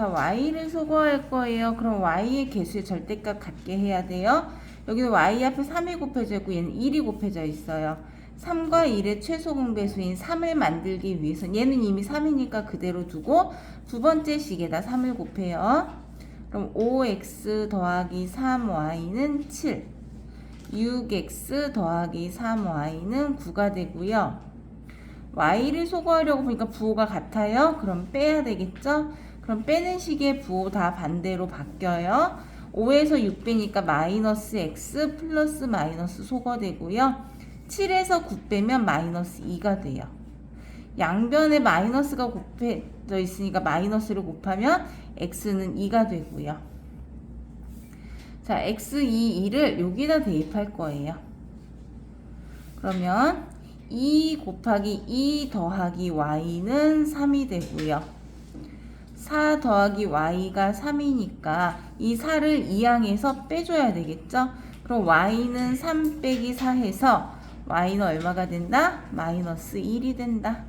자, y를 소거할 거예요. 그럼 y의 개수의 절대값 같게 해야 돼요. 여기는 y 앞에 3이 곱해져 있고 얘는 1이 곱해져 있어요. 3과 1의 최소 공배수인 3을 만들기 위해서 얘는 이미 3이니까 그대로 두고 두 번째 식에다 3을 곱해요. 그럼 5x 더하기 3y는 7. 6x 더하기 3y는 9가 되고요. y를 소거하려고 보니까 부호가 같아요. 그럼 빼야 되겠죠? 그럼 빼는 식의 부호 다 반대로 바뀌어요. 5에서 6 빼니까 마이너스 x 플러스 마이너스 소거되고요. 7에서 9 빼면 마이너스 2가 돼요. 양변에 마이너스가 곱해져 있으니까 마이너스를 곱하면 x는 2가 되고요. 자, x2, 2를 여기다 대입할 거예요. 그러면 2 곱하기 2 더하기 y는 3이 되고요. 4 더하기 y가 3이니까 이 4를 2항에서 빼줘야 되겠죠? 그럼 y는 3 빼기 4 해서 y는 얼마가 된다? 마이너스 1이 된다.